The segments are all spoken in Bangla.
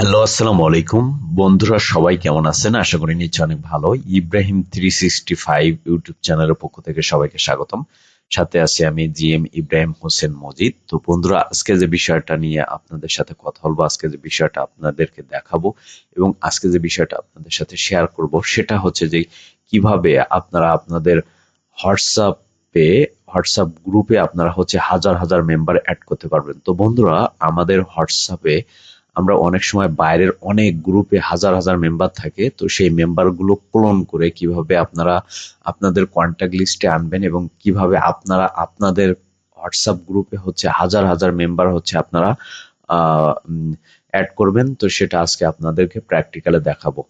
হ্যালো, আসসালামু আলাইকুম। বন্ধুরা, সবাই কেমন আছেন? আশা করি নিশ্চয় অনেক ভালো। Ibrahim three sixty five YouTube চ্যানেলের পক্ষ থেকে সবাইকে স্বাগতম। সাথে আছি আমি জি এম ইব্রাহিম হোসেন মজিদ। তো বন্ধুরা, আজকে যে বিষয়টা নিয়ে আপনাদের সাথে কথা বলব, আজকে যে বিষয়টা আপনাদেরকে দেখাবো এবং আজকে যে বিষয়টা আপনাদের সাথে শেয়ার করব, সেটা হচ্ছে যে কীভাবে আপনারা আপনাদের হোয়াটসঅ্যাপে হোয়াটসঅ্যাপ গ্রুপে আপনারা হচ্ছে হাজার হাজার মেম্বার অ্যাড করতে পারবেন। তো বন্ধুরা, আমাদের হোয়াটসঅ্যাপে আমরা অনেক সময় বাইরের অনেক গ্রুপে হাজার হাজার মেম্বার থাকে, তো সেই মেম্বারগুলো ক্লোন করে কীভাবে আপনারা আপনাদের কন্ট্যাক্ট লিস্টে আনবেন এবং কীভাবে আপনারা, আপনাদের হোয়াটসঅ্যাপ গ্রুপে হচ্ছে হাজার হাজার মেম্বার হচ্ছে আপনারা অ্যাড করবেন, তো সেটা আজকে আপনাদেরকে প্র্যাকটিক্যালে দেখাবো।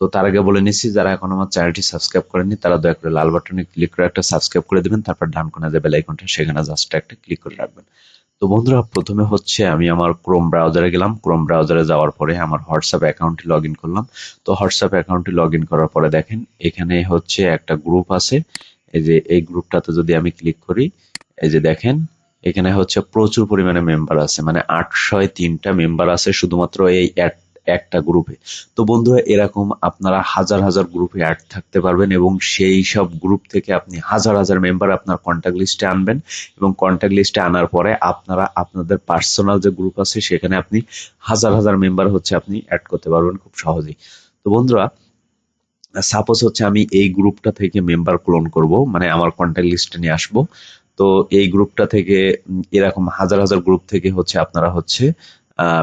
তো তার আগে বলে নিচ্ছি, যারা এখন আমার চ্যানেলটি সাবস্ক্রাইব করেনি তারা দয়া করে লাল বাটনে ক্লিক করে একটা সাবস্ক্রাইব করে দেবেন, তারপর ডান কোণে যে বেল আইকনটা সেখানে জাস্ট একটা ক্লিক করে রাখবেন। তো বন্ধুরা, প্রথমে হচ্ছে আমি আমার ক্রোম ব্রাউজারে গেলাম। ক্রোম ব্রাউজারে যাওয়ার পরে আমার হোয়াটসঅ্যাপ অ্যাকাউন্টটি লগ করলাম। তো হোয়াটসঅ্যাপ অ্যাকাউন্টটি লগ করার পরে দেখেন, এখানে হচ্ছে একটা গ্রুপ আছে। এই যে, এই গ্রুপটাতে যদি আমি ক্লিক করি, এই যে দেখেন, এখানে হচ্ছে প্রচুর পরিমাণে মেম্বার আছে। মানে আটশয় তিনটা মেম্বার আছে শুধুমাত্র এই অ্যাড একটা গ্রুপে তো বন্ধুরা, এরকম আপনারা হাজার হাজার গ্রুপে অ্যাড থাকতে পারবেন এবং সেই সব গ্রুপ থেকে আপনি হাজার হাজার মেম্বার আপনার কন্ট্যাক্ট লিস্টে আনবেন এবং কন্ট্যাক্ট লিস্টে আনার পরে আপনারা আপনাদের পার্সোনাল যে গ্রুপ আছে, সেখানে আপনি হাজার হাজার মেম্বার হচ্ছে আপনি অ্যাড করতে পারবেন খুব সহজেই। তো বন্ধুরা সাপোজ হচ্ছে আমি এই গ্রুপটা থেকে মেম্বার ক্লোন করব মানে আমার কন্ট্যাক্ট লিস্টে নিয়ে আসব। তো এই গ্রুপটা থেকে, এরকম হাজার হাজার গ্রুপ থেকে হচ্ছে আপনারা হচ্ছে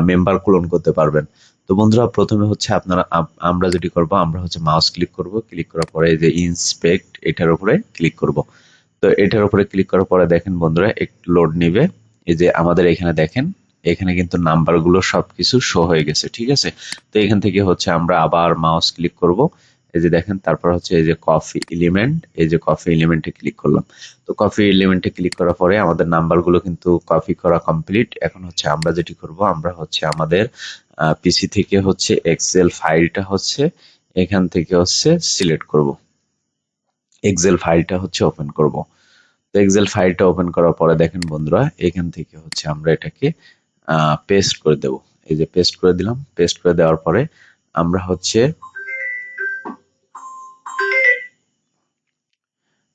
মেম্বার ক্লোন করতে পারবেন। তো বন্ধুরা, প্রথমে হচ্ছে আপনারা আমরা যেটি করব, আমরা হচ্ছে মাউস ক্লিক করব। ক্লিক করার পরে যে ইন্সপেক্ট এটার উপরে ক্লিক করব। তো এটার উপরে ক্লিক করার পরে দেখেন বন্ধুরা, একটু লোড নিবে। এই যে আমাদের এখানে দেখেন, এখানে কিন্তু নাম্বারগুলো সবকিছু শো হয়ে গেছে, ঠিক আছে? তো এখান থেকে হচ্ছে আমরা আবার মাউস ক্লিক করব। এই যে দেখেন, তারপর হচ্ছে এই যে কফি এলিমেন্ট এই যে কফি এলিমেন্টে ক্লিক করলাম। তো কফি এলিমেন্টে ক্লিক করার পরে আমাদের নাম্বারগুলো কিন্তু কপি করা কমপ্লিট এখন হচ্ছে আমরা যেটি করব, আমরা হচ্ছে আমাদের পিসি থেকে হচ্ছে এক্সেল ফাইলটা হচ্ছে, এখান থেকে হচ্ছে সিলেক্ট করব। এক্সেল ফাইলটা হচ্ছে ওপেন করব। তো এক্সেল ফাইলটা ওপেন করার পরে দেখেন বন্ধুরা, এখান থেকে হচ্ছে আমরা এটাকে পেস্ট করে দেব। এই যে পেস্ট করে দিলাম পেস্ট করে দেওয়ার পরে আমরা হচ্ছে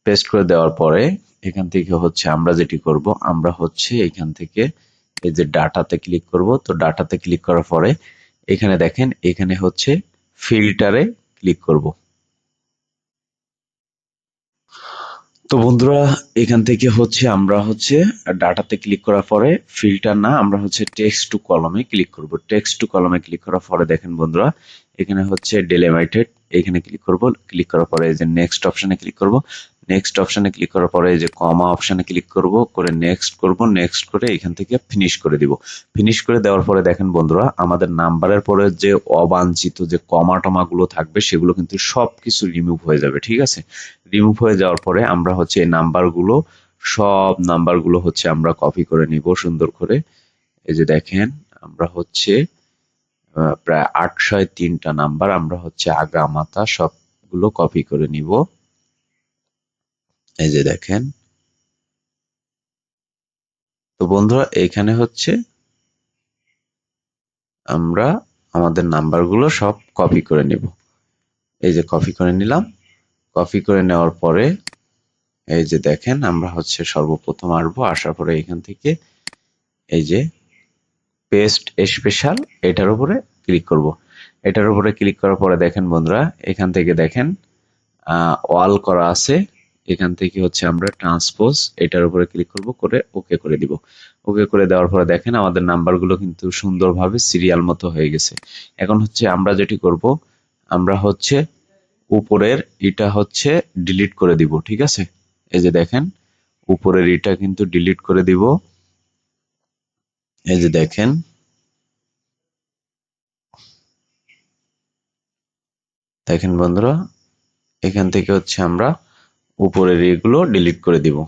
পেস্ট করে দেওয়ার পরে এখান থেকে হচ্ছে আমরা যেটি করব, আমরা হচ্ছে এখান থেকে এই যে ডাটাতে ক্লিক করব। তো ডাটাতে ক্লিক করার পরে এখানে দেখেন, এখানে হচ্ছে ফিল্টারে ক্লিক করব। তো বন্ধুরা, এখান থেকে হচ্ছে আমরা হচ্ছে ডাটাতে ক্লিক করার পরে ফিল্টার না, আমরা হচ্ছে টেক্সট টু কলমে ক্লিক করব। টেক্সট টু কলমে ক্লিক করার পরে দেখেন বন্ধুরা, এখানে হচ্ছে ডেলিমাইটেড এখানে ক্লিক করব। ক্লিক করার পরে এই যে নেক্সট অপশনে ক্লিক করব। নেক্সট অপশানে ক্লিক করার পরে যে কমা অপশানে ক্লিক করব, করে নেক্সট করব নেক্সট করে এখান থেকে ফিনিশ করে দিব। ফিনিশ করে দেওয়ার পরে দেখেন বন্ধুরা, আমাদের নাম্বারের পরে যে অবাঞ্ছিত যে কমা টমাগুলো থাকবে, সেগুলো কিন্তু সব কিছু রিমুভ হয়ে যাবে, ঠিক আছে? রিমুভ হয়ে যাওয়ার পরে আমরা হচ্ছে এই নাম্বারগুলো সব নাম্বারগুলো হচ্ছে আমরা কপি করে নিব সুন্দর করে। এই যে দেখেন, আমরা হচ্ছে প্রায় আটশয় তিনটা নাম্বার আমরা হচ্ছে আগা মাথা সবগুলো কপি করে নিব। এই যে দেখেন। তো বন্ধুরা, এখানে হচ্ছে আমরা আমাদের নাম্বারগুলো সব কপি করে নিব। এই যে কপি করে নিলাম। কপি করে নেওয়ার পরে এই যে দেখেন, আমরা হচ্ছে সর্বপ্রথম আসব। আসার পরে এখান থেকে এই যে পেস্ট স্পেশাল এটার উপরে ক্লিক করব। এটার উপরে ক্লিক করার পরে দেখেন বন্ধুরা, এখান থেকে দেখেন ওয়াল করা আছে। এখান থেকে হচ্ছে আমরা ট্রান্সপোজ এটার উপরে ক্লিক করব, করে ওকে করে দিব। ওকে করে দেওয়ার পরে দেখেন আমাদের নাম্বারগুলো কিন্তু সুন্দরভাবে সিরিয়াল মতো হয়ে গেছে। এখন হচ্ছে আমরা যেটি করব, আমরা হচ্ছে উপরের এটা হচ্ছে ডিলিট করে দিব, ঠিক আছে? এই যে দেখেন, উপরের এটা কিন্তু ডিলিট করে দিব। এই যে দেখেন দেখেন বন্ধুরা, এখান থেকে হচ্ছে আমরা উপরের এগুলো ডিলিট করে দিব।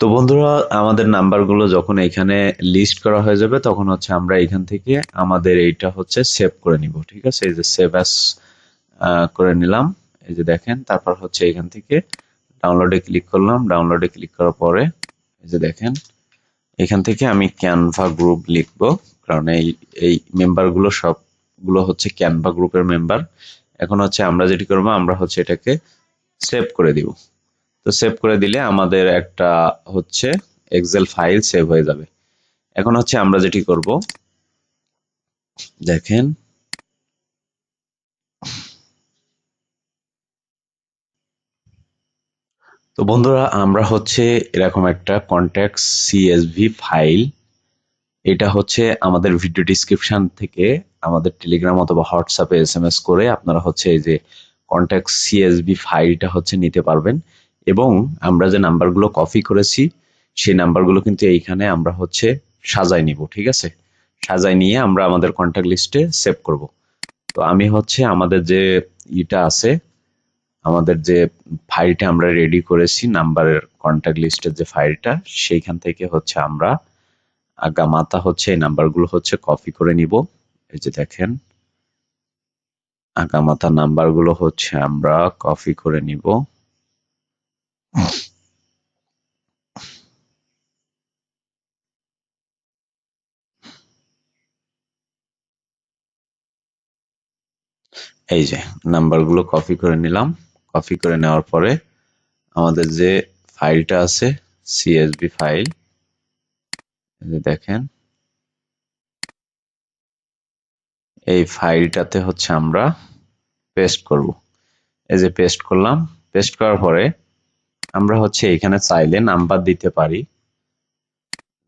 তো বন্ধুরা, আমাদের নাম্বারগুলো যখন এখানে লিস্ট করা হয়ে যাবে, তখন হচ্ছে আমরা এখান থেকে আমাদের এইটা হচ্ছে সেভ করে নিব, ঠিক আছে? এই যে সেভ অ্যাস করে নিলাম। এই যে দেখেন, তারপর হচ্ছে এখান থেকে ডাউনলোডে ক্লিক করলাম। ডাউনলোডে ক্লিক করার পরে এই যে দেখেন, এখান থেকে আমি ক্যানভা গ্রুপ লিখব, কারণ এই এই মেম্বারগুলো সবগুলো হচ্ছে ক্যানভা গ্রুপের মেম্বার এখন হচ্ছে আমরা যেটি করব, আমরা হচ্ছে এটাকে সেভ করে দিব। তো সেভ করে দিলে আমাদের একটা হচ্ছে এক্সেল ফাইল সেভ হয়ে যাবে। এখন হচ্ছে আমরা যেটি করব, দেখেন। তো বন্ধুরা, আমরা হচ্ছে এরকম একটা কন্ট্যাক্ট সিএসভি ফাইল এটা হচ্ছে আমাদের ভিডিও ডিসক্রিপশন থেকে আমাদের টেলিগ্রাম অথবা হোয়াটসঅ্যাপে এস এম এস করে আপনারা হচ্ছে এই যে কন্ট্যাক্ট সিএসবি ফাইলটা হচ্ছে নিতে পারবেন। এবং আমরা যে নাম্বারগুলো কপি করেছি, সেই নাম্বারগুলো কিন্তু এইখানে আমরা হচ্ছে সাজাই নিব, ঠিক আছে? সাজাই নিয়ে আমরা আমাদের কন্ট্যাক্ট লিস্টে সেভ করব। তো আমি হচ্ছে আমাদের যে ইটা আছে, আমাদের যে ফাইলটা আমরা রেডি করেছি, নাম্বারের কন্ট্যাক্ট লিস্টের যে ফাইলটা সেইখান থেকে হচ্ছে আমরা আগামাতা হচ্ছে এই নাম্বারগুলো হচ্ছে কপি করে নিব। এই যে দেখেন আগা মাথা নাম্বারগুলো হচ্ছে, আমরা কপি করে নিব। এই যে, নাম্বারগুলো কপি করে নিলাম। কপি করে নেওয়ার পরে আমাদের যে ফাইলটা আছে সিএসবি ফাইল দেখেন। এই ফাইলটাতে হচ্ছে আমরা পেস্ট করব। এই যে পেস্ট করলাম পেস্ট করার পরে আমরা হচ্ছে এখানে চাইলে নাম্বার দিতে পারি।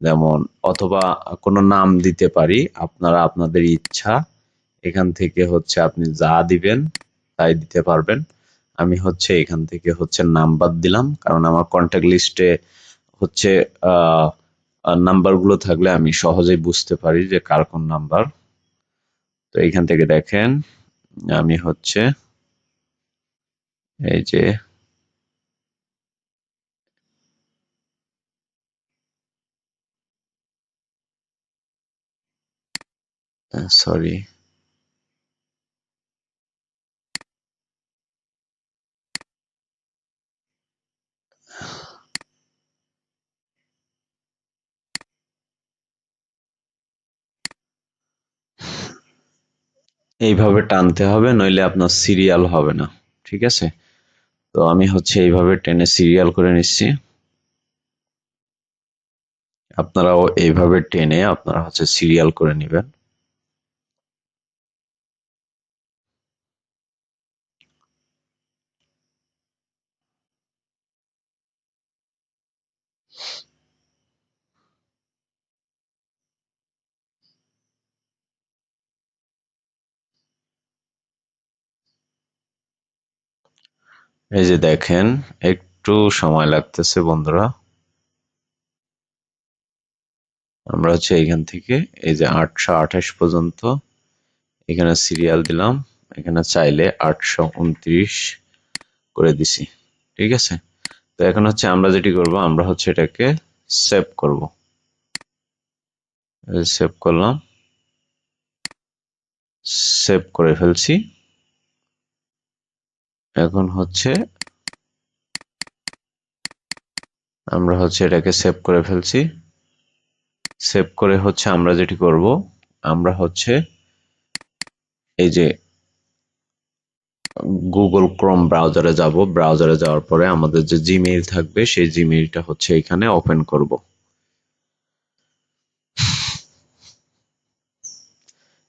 যেমন, অথবা কোনো নাম দিতে পারি, আপনারা আপনাদের ইচ্ছা, এখান থেকে হচ্ছে আপনি যা দিবেন তাই দিতে পারবেন। আমি হচ্ছে এখান থেকে হচ্ছে নাম্বার দিলাম, কারণ আমার কন্ট্যাক্ট লিস্টে হচ্ছে নাম্বারগুলো থাকলে আমি সহজেই বুঝতে পারি যে কার কোন নাম্বার তো এইখান থেকে দেখেন আমি হচ্ছে এই যে সরি এইভাবে টানতে হবে, নইলে আপনার সিরিয়াল হবে না। ঠিক আছে? তো আমি হচ্ছে এইভাবে টেনে সিরিয়াল করে নিচ্ছি। আপনারাও এইভাবে টেনে আপনারা হচ্ছে সিরিয়াল করে নেবেন। এই যে দেখেন, একটু সময় লাগতেছে বন্ধুরা। আমরা হচ্ছে এইখান থেকে, এই যে আটশো আঠাশ পর্যন্ত এখানে সিরিয়াল দিলাম। এখানে চাইলে আটশো উনত্রিশ করে দিছি, ঠিক আছে? তো এখন হচ্ছে আমরা যেটি করব, আমরা হচ্ছে এটাকে সেভ করব। সেভ করলাম সেভ করে ফেলছি। এখন হচ্ছে আমরা হচ্ছে এটাকে সেভ করে ফেলছি। সেভ করে হচ্ছে আমরা যেটি করব, আমরা হচ্ছে এই যে গুগল ক্রোম ব্রাউজারে যাব। ব্রাউজারে যাওয়ার পরে আমাদের যে জিমেইল থাকবে, সেই জিমেইলটা হচ্ছে এখানে ওপেন করব।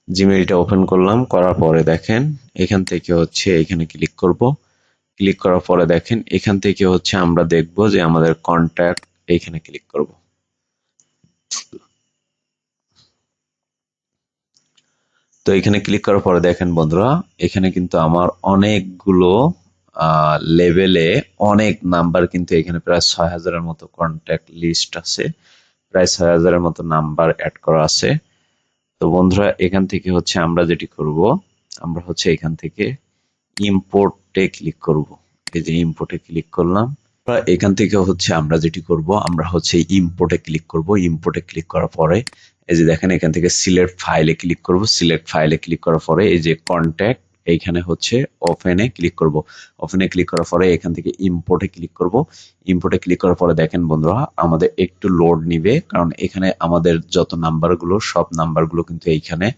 জিমেইলটা ওপেন করলাম, করার পরে দেখেন, এখান থেকে হচ্ছে এখানে ক্লিক করব। ক্লিক করার পরে দেখেন, এখান থেকে হচ্ছে আমরা দেখব যে আমাদের কন্ট্যাক্ট এইখানে ক্লিক করব। তো এখানে ক্লিক করার পরে দেখেন বন্ধুরা, এখানে কিন্তু আমার অনেকগুলো লেভেলে অনেক নাম্বার কিন্তু এখানে প্রায় ছয় হাজারের মতো কন্ট্যাক্ট লিস্ট আছে। প্রায় ছয় হাজারের মতো নাম্বার অ্যাড করা আছে। তো বন্ধুরা, এখান থেকে হচ্ছে আমরা যেটি করব, আমরা হচ্ছে এখান থেকে ইম্পোর্টে ক্লিক করব। এই যে ইম্পোর্টে ক্লিক করলাম এখান থেকে হচ্ছে আমরা যেটি করব, আমরা হচ্ছে ইম্পোর্টে ক্লিক করব। ইম্পোর্টে ক্লিক করার পরে, এই যে দেখেন এখান থেকে সিলেক্ট ফাইলে ক্লিক করব। সিলেক্ট ফাইলে ক্লিক করার পরে এই যে কন্ট্যাক্ট এইখানে হচ্ছে ওপেনে ক্লিক করব। ওপেনে ক্লিক করার পরে এখান থেকে ইম্পোর্টে ক্লিক করব। ইম্পোর্টে ক্লিক করার পরে দেখেন বন্ধুরা, আমাদের একটু লোড নিবে, কারণ এখানে আমাদের যত নাম্বারগুলো সব নাম্বারগুলো কিন্তু এইখানে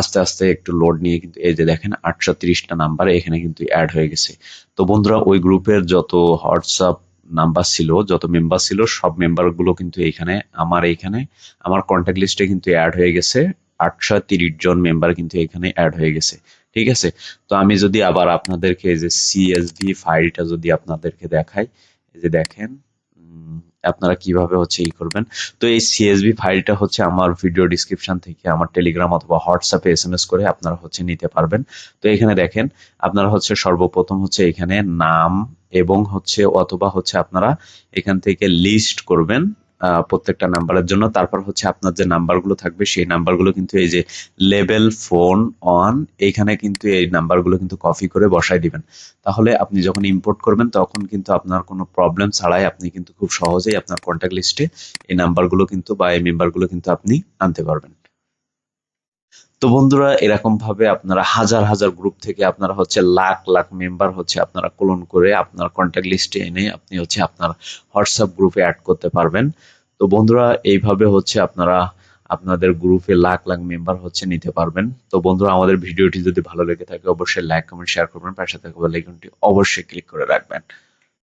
আস্তে আস্তে একটু লোড নিয়ে কিন্তু এই যে দেখেন আটশো তিরিশটা নাম্বার এখানে কিন্তু অ্যাড হয়ে গেছে। তো বন্ধুরা, ওই গ্রুপের যত হোয়াটসঅ্যাপ নাম্বার ছিল, যত মেম্বার ছিল, সব মেম্বারগুলো কিন্তু এইখানে, আমার এইখানে, আমার কন্ট্যাক্ট লিস্টে কিন্তু অ্যাড হয়ে গেছে। আটশো তিরিশ জন মেম্বার কিন্তু এখানে অ্যাড হয়ে গেছে। ঠিক আছে? তো আমি যদি আবার আপনাদেরকে এই যে সিএসভি ফাইলটা যদি আপনাদেরকে দেখাই, এই যে দেখেন আপনারা কীভাবে হচ্ছে ই করবেন? তো এই সিএসভি ফাইলটা হচ্ছে আমার ভিডিও ডিসক্রিপশন থেকে আমার টেলিগ্রাম অথবা হোয়াটসঅ্যাপে এসএমএস করে আপনারা হচ্ছে নিতে পারবেন। তো এখানে দেখেন, আপনারা হচ্ছে সর্বপ্রথম হচ্ছে এখানে নাম এবং হচ্ছে অথবা হচ্ছে আপনারা এখান থেকে লিস্ট করবেন। প্রত্যেকটা নাম্বারের জন্য। তারপর হচ্ছে আপনার যে নাম্বারগুলো থাকবে, সেই নাম্বারগুলো কিন্তু এই যে লেবেল ফোন অন এইখানে কিন্তু এই নাম্বারগুলো কিন্তু কপি করে বসাই দিবেন। তাহলে আপনি যখন ইম্পোর্ট করবেন, তখন কিন্তু আপনার কোনো প্রবলেম ছাড়াই আপনি কিন্তু খুব সহজেই আপনার কন্ট্যাক্ট লিস্টে এই নাম্বারগুলো কিন্তু বা এই মেম্বারগুলো কিন্তু আপনি আনতে পারবেন। তো বন্ধুরা এরকম ভাবে আপনারা হাজার হাজার গ্রুপ থেকে আপনারা হচ্ছে লাখ লাখ মেম্বার হচ্ছে আপনারা ক্লোন করে আপনার কন্ট্যাক্ট লিস্টে এনে আপনি হচ্ছে আপনার হোয়াটসঅ্যাপ গ্রুপে অ্যাড করতে পারবেন। তো বন্ধুরা, এইভাবে হচ্ছে আপনারা আপনাদের গ্রুপে লাখ লাখ মেম্বার হচ্ছে নিতে পারবেন। তো বন্ধুরা, আমাদের ভিডিওটি যদি ভালো লেগে থাকে, অবশ্যই লাইক কমেন্ট শেয়ার করবেন। পাশে থাকা বেল আইকনটি অবশ্যই ক্লিক করে রাখবেন।